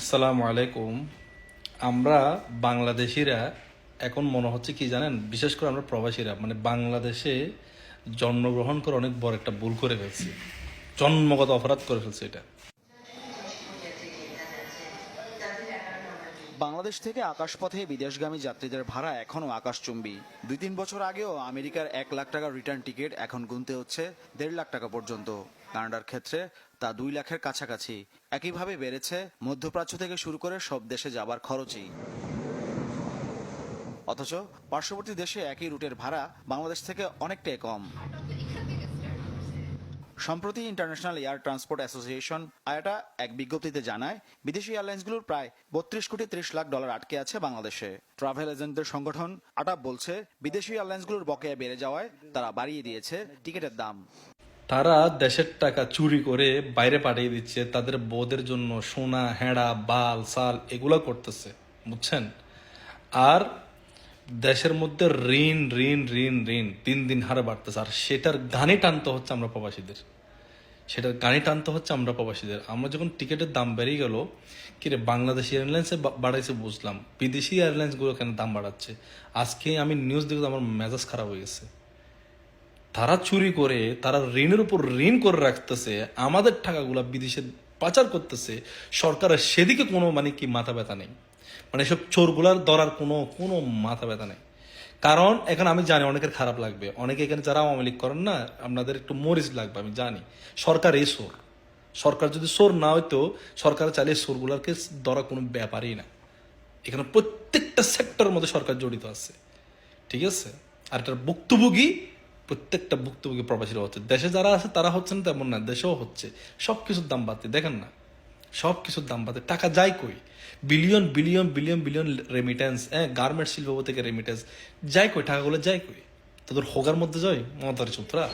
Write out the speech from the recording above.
আসসালামু আলাইকুম। আমরা বাংলাদেশিরা এখন মনে হচ্ছে কি জানেন? বিশেষ করে আমরা প্রবাসীরা মানে বাংলাদেশে জন্মগ্রহণ করে অনেক বড় একটা ভুল করে ফেলছি। জন্মগত অপরাধ করে ফেলছি এটা। বাংলাদেশ থেকে আকাশপথে বিদেশগামী যাত্রীদের ভাড়া এখনও আকাশচুম্বী। দুই তিন বছর আগেও আমেরিকার এক লাখ টাকার রিটার্ন টিকিট এখন গুনতে হচ্ছে দেড় লাখ টাকা পর্যন্ত। কানাডার ক্ষেত্রে তা দুই লাখের কাছাকাছি। একইভাবে বেড়েছে মধ্যপ্রাচ্য থেকে শুরু করে সব দেশে যাবার খরচই। অথচ পার্শ্ববর্তী দেশে একই রুটের ভাড়া বাংলাদেশ থেকে অনেকটাই কম। সম্প্রতি international air transport association, IATA, এক বিজ্ঞপ্তিতে জানায়, বিদেশি এয়ারলাইন্সগুলোর প্রায় বত্রিশ কোটি ত্রিশ লাখ ডলার আটকে আছে বাংলাদেশে। ট্রাভেল এজেন্টদের সংগঠন আটাপ বলছে, বিদেশি এয়ারলাইন্সগুলোর বকেয়া বেড়ে যাওয়ায় তারা বাড়িয়ে দিয়েছে টিকিটের দাম। তারা দেশের টাকা চুরি করে বাইরে পাঠিয়ে দিচ্ছে, তাদের বউদের জন্য সোনা, হেড়া, বাল সাল এগুলো করতেছে, বুঝছেন? আর দেশের মধ্যে ঋণ ঋণ ঋণ ঋণ দিন দিন হারে বাড়তেছে। আর সেটার গানি টানতে হচ্ছে আমরা প্রবাসীদের। সেটার গানি টানতে হচ্ছে আমরা প্রবাসীদের। আমরা যখন টিকিটের দাম বেড়ে গেল কিরে বাংলাদেশ এয়ারলাইন্সে বাড়াইছে বুঝলাম। বিদেশি এয়ারলাইন্সগুলো কেন দাম বাড়াচ্ছে? আজকে আমি নিউজ দেখে আমার মেজাজ খারাপ হয়ে গেছে। তারা চুরি করে, তারা ঋণের উপর ঋণ করে রাখতেছে, আমাদের টাকাগুলো বিদেশে পাচার করতেছে, সরকারের সেদিকে কোনো মানে কি মাথা ব্যথা নেই। মানে এসব চোরগুলার ধরার কোনো কোনো মাথা ব্যথা নেই। কারণ এখন আমি জানি অনেকের খারাপ লাগবে। অনেকে এখানে যারা আওয়ামী লীগ করেন না, আপনাদের একটু মরিচ লাগবে, আমি জানি। সরকার এই সোর সরকার যদি সোর না হইতো, সরকার চাইলে সোরগুলাকে ধরা কোনো ব্যাপারই না। এখানে প্রত্যেকটা সেক্টরের মধ্যে সরকার জড়িত আছে। ঠিক আছে? আর এটার ভুক্তভোগী প্রত্যেকটা ভুক্তভোগী প্রবাসীরা হচ্ছে দেশে যারা আছে, তারা হচ্ছেন তেমন না, দেশেও হচ্ছে। সব কিছুর দাম বাড়তে, দেখেন না? সব কিছুর দাম বাড়তে। টাকা যাই কই? Billion billion billion billion remittance হ্যাঁ গার্মেন্টস শিল্প থেকে রেমিটেন্স যাই কই? টাকাগুলো যায় কই? তোদের হোগার মধ্যে যায়? মমতার চুতরা